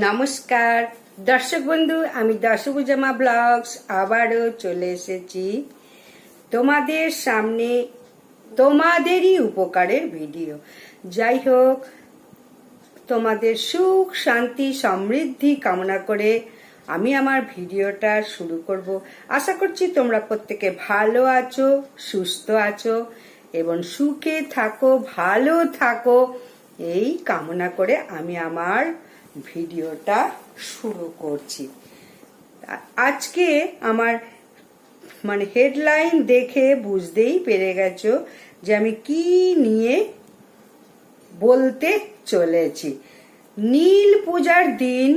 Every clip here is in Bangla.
নমস্কার। দর্শক বন্ধু, আমি দশভুজামা ব্লগস আবারও চলে এসেছি তোমাদের সামনে তোমাদেরই উপকারের ভিডিও। যাই হোক, তোমাদের সুখ, শান্তি, সমৃদ্ধি কামনা করে আমি আমার ভিডিওটা শুরু করব। আশা করছি তোমরা প্রত্যেকে ভালো আছো, সুস্থ আছো এবং সুখে থাকো, ভালো থাকো, এই কামনা করে আমি আমার ভিডিওটা শুরু করছি। আজকে আমার মানে হেডলাইন দেখে বুঝতেই পেরে গেছো যে আমি কি নিয়ে বলতে চলেছি। নীল পূজার দিন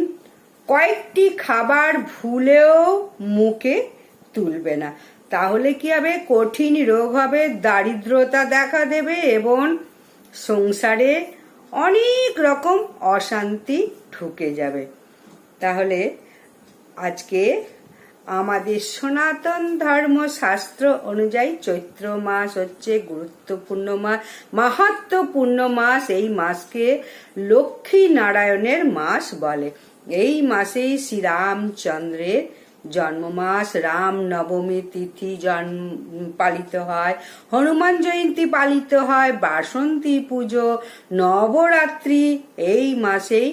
কয়েকটি খাবার ভুলেও মুখে তুলবে না। তাহলে কি হবে? কঠিন রোগ হবে, দারিদ্রতা দেখা দেবে এবং সংসারে অনেক রকম অশান্তি ঢুকে যাবে। তাহলে আজকে আমাদের সনাতন ধর্ম শাস্ত্র অনুযায়ী চৈত্র মাস হচ্ছে গুরুত্বপূর্ণ মাস মাহাত্মপূর্ণ মাস। এই মাসকে লক্ষ্মী নারায়ণের মাস বলে। এই মাসেই শ্রীরামচন্দ্রের জন্মমাস রাম নবমী তিথি জন্ম পালিত হয়, হনুমান জয়ন্তী পালিত হয়, বাসন্তী পুজো, নবরাত্রি এই মাসেই।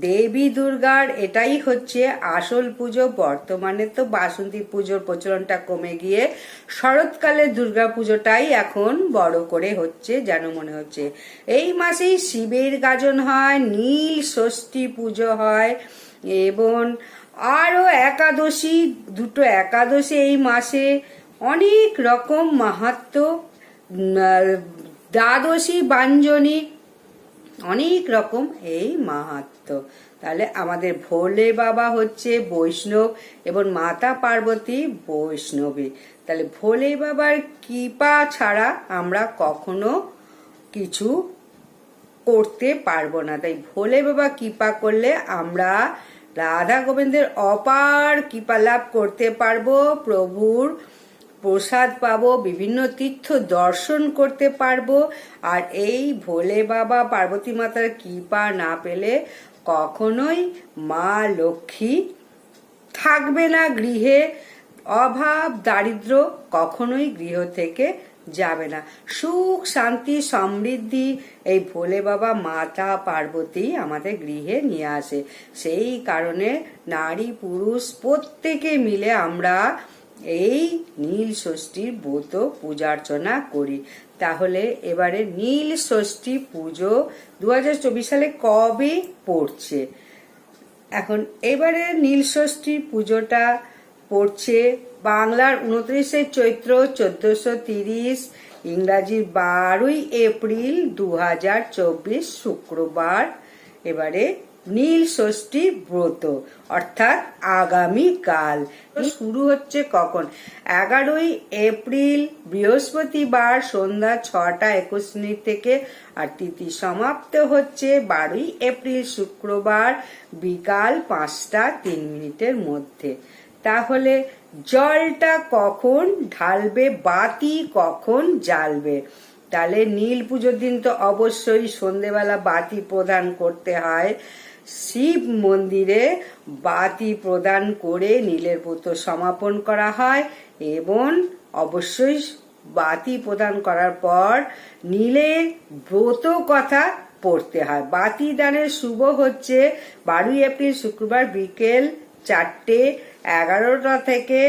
দেবী দুর্গার এটাই হচ্ছে আসল পুজো। বর্তমানে তো বাসন্তী পুজোর প্রচলনটা কমে গিয়ে শরৎকালে দুর্গা পুজোটাই এখন বড় করে হচ্ছে যেন মনে হচ্ছে। এই মাসেই শিবের গাজন হয়, নীল ষষ্ঠী পুজো হয়, এবং আরও একাদশী, দুটো একাদশী এই মাসে অনেক রকম মাহাত্ম দ্বাদশী বাঞ্জনী অনেক রকম এই মাহাত্ম। তাহলে আমাদের ভোলে বাবা হচ্ছে বৈষ্ণব এবং মাতা পার্বতী বৈষ্ণবী। তাহলে ভোলে বাবার কৃপা ছাড়া আমরা কখনো কিছু করতে পারব না। তাই ভোলে বাবা কৃপা করলে আমরা রাধা গোবিন্দের অপার কৃপা লাভ করতে পারব, প্রভুর প্রসাদ পাবো, বিভিন্ন তীর্থ দর্শন করতে পারব, আর এই ভোলে বাবা পার্বতী মাতার কৃপা না পেলে কখনোই মা লক্ষ্মী থাকবে না গৃহে। অভাব দারিদ্র কখনোই গৃহ থেকে যাবে না। সুখ, শান্তি, সমৃদ্ধি, এই ভোলে বাবা, মাতা, পার্বতী আমাদের গৃহে নিয়ে আসে। সেই কারণে নারী, পুরুষ প্রত্যেকে মিলে আমরা এই নীল ষষ্ঠীর ব্রত পূজার্চনা করি। তাহলে এবারে নীল ষষ্ঠী পুজো দু হাজার চব্বিশ সালে কবে পড়ছে? এখন এবারে নীল ষষ্ঠী পুজোটা পড়ছে বাংলার উনত্রিশে চৈত্র চোদ্দশো তিরিশ ইংরাজির বারোই এপ্রিল দু হাজার চব্বিশ শুক্রবার। এবারে নীল ষষ্ঠী ব্রত, অর্থাৎ আগামী কাল। শুরু হচ্ছে কখন? এগারোই এপ্রিল, বৃহস্পতিবার সন্ধ্যা ছটা একুশ মিনিট থেকে। আর তিথি সমাপ্ত হচ্ছে বারোই এপ্রিল শুক্রবার, বিকাল পাঁচটা তিন মিনিটের মধ্যে। তাহলে জলটা কখন ঢালবে, বাতি কখন জ্বালবে? তাহলে নীল পুজোর দিন তো অবশ্যই সন্ধেবেলা বাতি প্রদান করতে হয়। শিব মন্দিরে বাতি প্রদান করে নীলের ব্রত সমাপন করা হয় এবং অবশ্যই বাতি প্রদান করার পর নীলের ব্রত কথা পড়তে হয়। বাতি দানের শুভ হচ্ছে বারোই এপ্রিল শুক্রবার বিকেল চারটে। এগারোটা থেকে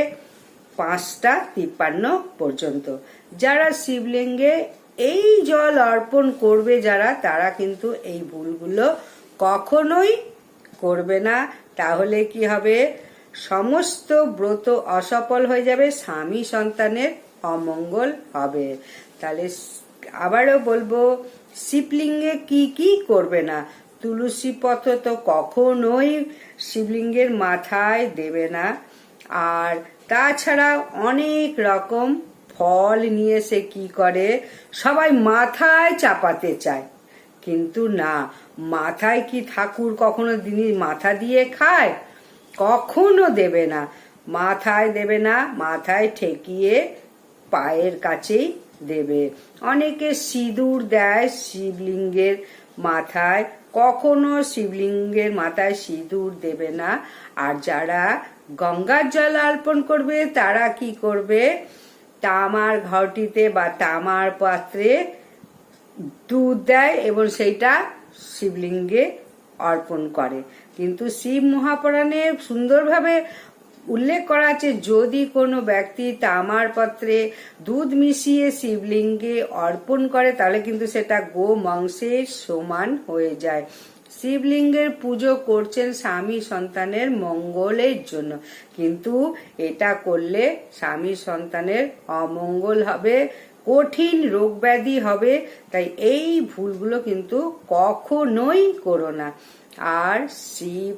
পাঁচটা তিপ্পান্ন পর্যন্ত। যারা শিবলিঙ্গে এই জল অর্পণ করবে যারা, তারা কিন্তু এই ভুলগুলো কখনোই করবে না। তাহলে কি হবে? সমস্ত ব্রত অসফল হয়ে যাবে, স্বামী সন্তানের অমঙ্গল হবে। তাহলে আবারও বলব, শিবলিঙ্গে কি কি করবে না? তুলসী পত্র তো কখনোই শিবলিঙ্গের মাথায় দেবে না। আর তাছাড়া অনেক রকম ফল নিয়ে সে কি করে? সবাই মাথায় চাপাতে চায়। কিন্তু না, মাথায় কি ঠাকুর কখনো জিনিস মাথা দিয়ে খায়? কখনো দেবে না। মাথায় দেবে না, মাথায় ঠেকিয়ে পায়ের কাছেই দেবে। অনেকে সিঁদুর দেয় শিবলিঙ্গের মাথায়। কখনো শিবলিঙ্গের মাথায় সিঁদুর দেবে না। আর যারা গঙ্গার জল অর্পণ করবে, তারা কি করবে? তামার ঘরটিতে বা তামার পাত্রে দুধ দেয় এবং সেইটা শিবলিঙ্গে অর্পণ করে। কিন্তু শিব মহাপুরাণে সুন্দরভাবে উল্লেখ করা আছে, যদি কোনো ব্যক্তি তামার পাত্রে দুধ মিশিয়ে শিবলিঙ্গে অর্পণ করে, তাহলে কিন্তু সেটা গো মাংসের সমান হয়ে যায়। শিবলিঙ্গের পুজো করছেন স্বামী সন্তানের মঙ্গলের জন্য। কিন্তু এটা করলে স্বামী সন্তানের অমঙ্গল হবে, কঠিন রোগ ব্যাধি হবে, তাই এই ভুলগুলো কিন্তু কখনোই করো না। আর শিব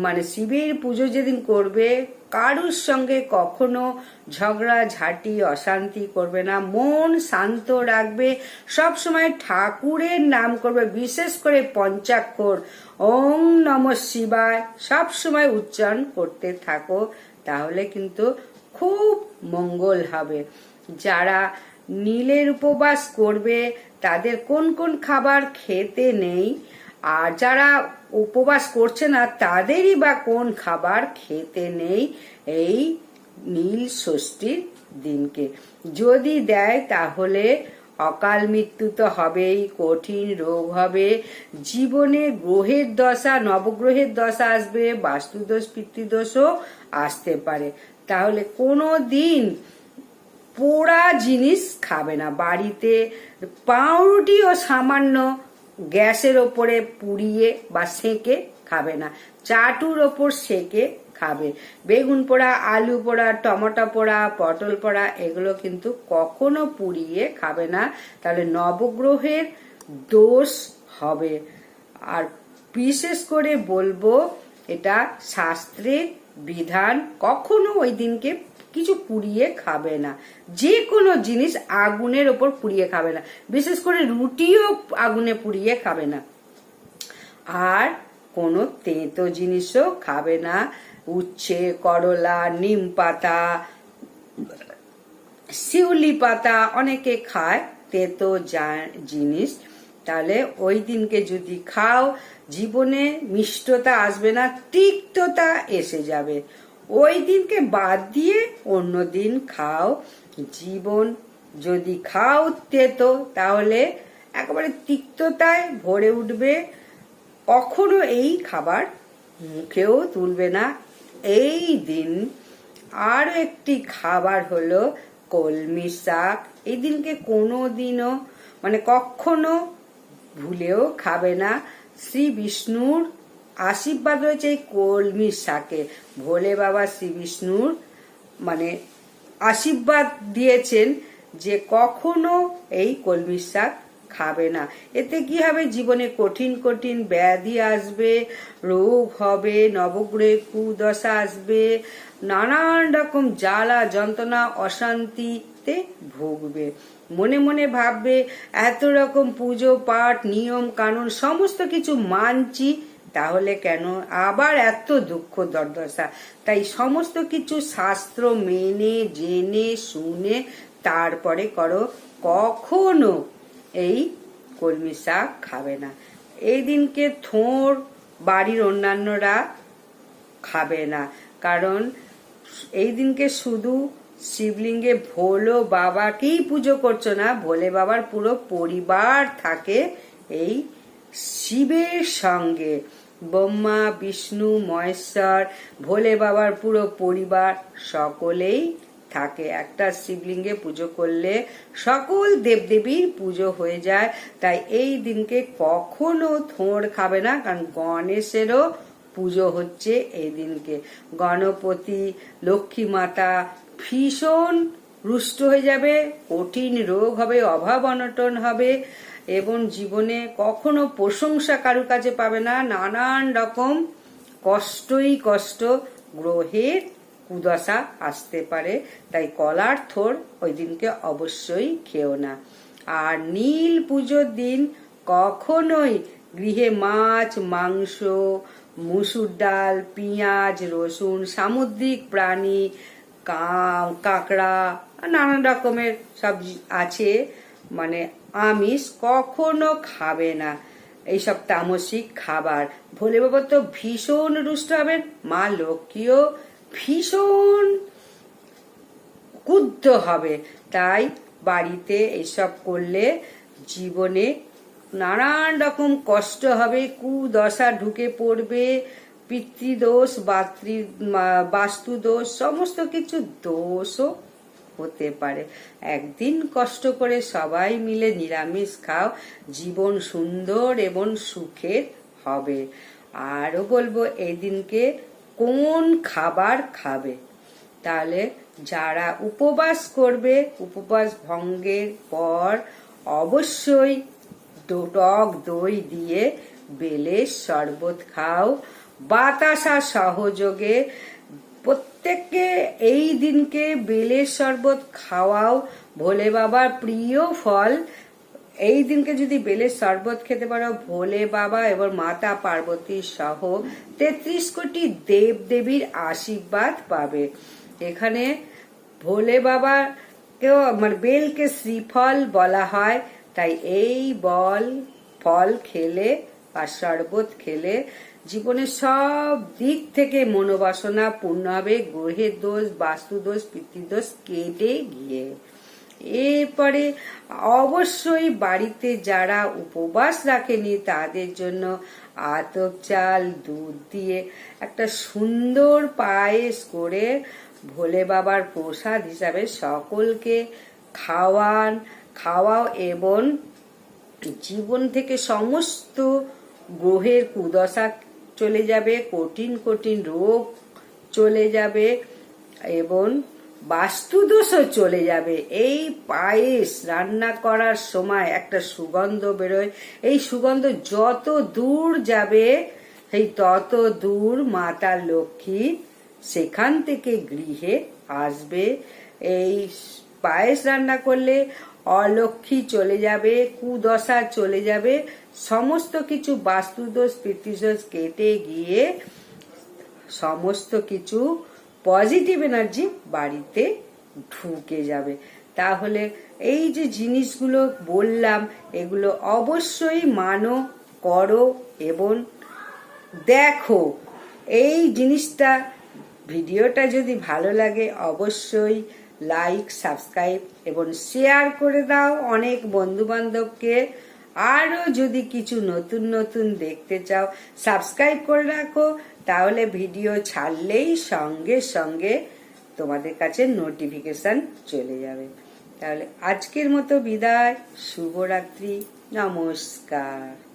মানে শিবের পুজো যেদিন করবে, কারুর সঙ্গে কখনো ঝগড়া, ঝাঁটি, অশান্তি করবে না। মন শান্ত রাখবে সব সময় ঠাকুরের নাম করবে, বিশেষ করে পঞ্চাক্ষর। ওং নম শিবায় সব সময় উচ্চারণ করতে থাকো, তাহলে কিন্তু খুব মঙ্গল হবে। যারা নীলের উপবাস করবে, তাদের কোন কোন খাবার খেতে নেই আর যারা উপবাস করছে না, তাদেরই বা কোন খাবার খেতে নেই এই নীল ষষ্ঠীর দিনকে। যদি দেয় তাহলে অকাল মৃত্যু তো হবেই, কঠিন রোগ হবে। জীবনে গ্রহের দশা, নবগ্রহের দশা আসবে, বাস্তুদোষ, পিতৃদোষও আসতে পারে। তাহলে কোনো দিন পোড়া জিনিস খাবে না। বাড়িতে পাউরুটিও সামান্য গ্যাসের ওপরে পুড়িয়ে বা সেঁকে খাবে না। চাটুর ওপর সেঁকে খাবে। বেগুন পোড়া, আলু পোড়া, টমেটো পোড়া, পটল পোড়া, এগুলো কিন্তু কখনো পুড়িয়ে খাবে না। তাহলে নবগ্রহের দোষ হবে। আর বিশেষ করে বলব, এটা শাস্ত্রের বিধান কখনো ওই দিনকে কিছু পুড়িয়ে খাবে না। যে কোনো জিনিস আগুনের ওপর পুড়িয়ে খাবে না। বিশেষ করে রুটিও আগুনে পুড়িয়ে খাবে না। আর কোনো তেঁতো জিনিসও খাবে না। উচ্ছে, করলা, নিম পাতা, শিউলি পাতা অনেকে খায়। তেতো জিনিস, তাহলে ওই দিনকে যদি খাও, জীবনে মিষ্টতা আসবে না, তিক্ততা এসে যাবে। ওই দিনকে বাদ দিয়ে অন্য দিন খাও। জীবন যদি খাও তেতো, তাহলে একেবারে তিক্ততায় ভরে উঠবে। কখনো এই খাবার মুখেও তুলবে না। এই দিন আর একটি খাবার হলো কলমি শাক। এই দিনকে কোনো দিনও মানে কখনো ভুলেও খাবে না। শ্রী বিষ্ণুর আশীর্বাদ রয়েছে এই কলমির শাকে। ভোলে বাবা শ্রী বিষ্ণুর মানে আশীর্বাদ দিয়েছেন যে কখনো এই কলমির শাক খাবে না। এতে কি হবে? জীবনে কঠিন কঠিন ব্যাধি আসবে, রোগ হবে, নবগ্রহে কুদশা আসবে, নানান রকম জ্বালা, যন্ত্রণা, অশান্তিতে ভুগবে। মনে মনে ভাববে, এত রকম পুজো, পাঠ, নিয়ম, কানুন, সমস্ত কিছু মানছি তাহলে কেন? আবার এত দুঃখ, দর্দশা। তাই সমস্ত কিছু শাস্ত্র মেনে, জেনে, শুনে তারপরে করো। কখনো এই কলমি শাক খাবে না। এই দিনকে থোর বাড়ির অন্যান্যরা খাবে না। কারণ এই দিনকে শুধু শিবলিঙ্গে ভোলো বাবাকেই পুজো করছ না, ভোলে বাবার পুরো পরিবার থাকে এই শিবের সঙ্গে। ব্রহ্মা, বিষ্ণু, মহেশ্বর, ভোলে বাবার পুরো পরিবার সকলেই থাকে। একটা শিবলিঙ্গে পুজো করলে সকল দেবদেবীর পুজো হয়ে যায়। তাই এই দিনকে কখনো থোঁড় খাবে না, কারণ গণেশেরও পুজো হচ্ছে এই দিনকে। গণপতি, লক্ষ্মী মাতা ভীষণ রুষ্ট হয়ে যাবে, কঠিন রোগ হবে, অভাব অনটন হবে। এবং জীবনে কখনো প্রশংসা কারুর কাজে পাবে না। নানান রকম কষ্টই কষ্ট গ্রহের কুদশা আসতে পারে, তাই কলার থোর ওই দিনকে অবশ্যই খেও না। আর নীল পুজোর দিন কখনোই গৃহে মাছ, মাংস, মুসুর ডাল, পেঁয়াজ, রসুন, সামুদ্রিক প্রাণী কাঁকড়া, নানান রকমের সবজি আছে। মানে আমিষ কখনো খাবে না। এইসব তামসিক খাবার। ভোলে বাবা তো ভীষণ রুষ্ট হবেন। মা লক্ষ্মীও ভীষণ ক্ষুব্ধ হবে। তাই বাড়িতে এসব করলে জীবনে নানান রকম কষ্ট হবে। কুদশা ঢুকে পড়বে, পিতৃদোষ, বাতৃ বাস্তুদোষ, সমস্ত কিছু দোষও হতে পারে। একদিন কষ্ট করে সবাই মিলে নিরামিষ খাও, জীবন সুন্দর এবং সুখের হবে। আরও বলব এই দিনকে কোন খাবার খাবে? তাহলে যারা উপবাস করবে, উপবাস ভঙ্গের পর অবশ্যই টক দই দিয়ে বেলের শরবত খাও। বাতাসা সহযোগে প্রত্যেককে এই দিনকে বেলের শরবত খাওয়াও। ভোলে বাবার প্রিয় ফল। এই দিনকে যদি বেলের শরবত খেতে পারো, ভোলে বাবা এবং মাতা পার্বতী সহ তেত্রিশ কোটি দেব দেবীর আশীর্বাদ পাবে। এখানে ভোলে বাবা কেউ মানে বেলকে শ্রীফল বলা হয়। তাই এই বল, ফল খেলে বা শরবত খেলে জীবনের সব দিক থেকে মনোবাসনা পূর্ণ হবে, গ্রহের দোষ বাস্তুদোষ পিতৃদোষ কেটে গিয়ে। এরপরে অবশ্যই বাড়িতে যারা উপবাস রাখেনি, তাদের জন্য আতপ চাল, দুধ দিয়ে একটা সুন্দর পায়েস করে ভোলে বাবার প্রসাদ হিসাবে সকলকে খাওয়ান, খাওয়াও এবং জীবন থেকে সমস্ত গ্রহের কুদশা চলে যাবে, কঠিন কঠিন রোগ চলে যাবে এবং বাস্তুদোষও চলে যাবে। এই পায়েস রান্না করার সময় একটা সুগন্ধ বেরোয়। এই সুগন্ধ যত দূর যাবে, সেই তত দূর মাতা লক্ষ্মী সেখান থেকে গৃহে আসবে। এই পায়েস রান্না করলে অলক্ষ্মী চলে যাবে, কুদশা চলে যাবে, সমস্ত কিছু বাস্তুদোষ, পিতৃদোষ কেটে গিয়ে সমস্ত কিছু পজিটিভ এনার্জি বাড়িতে ঢুকে যাবে। তাহলে এই যে জিনিসগুলো বললাম, এগুলো অবশ্যই মানো, করো এবং দেখো। এই জিনিসটা, ভিডিওটা যদি ভালো লাগে, অবশ্যই লাইক সাবস্ক্রাইব এবং শেয়ার করে দাও অনেক বন্ধু বান্ধবকে আরও যদি কিছু নতুন নতুন দেখতে চাও সাবস্ক্রাইব করে রাখো, তাহলে ভিডিও ছাড়লেই সঙ্গে সঙ্গে তোমাদের কাছে নোটিফিকেশান চলে যাবে। তাহলে আজকের মতো বিদায়, শুভরাত্রি, নমস্কার।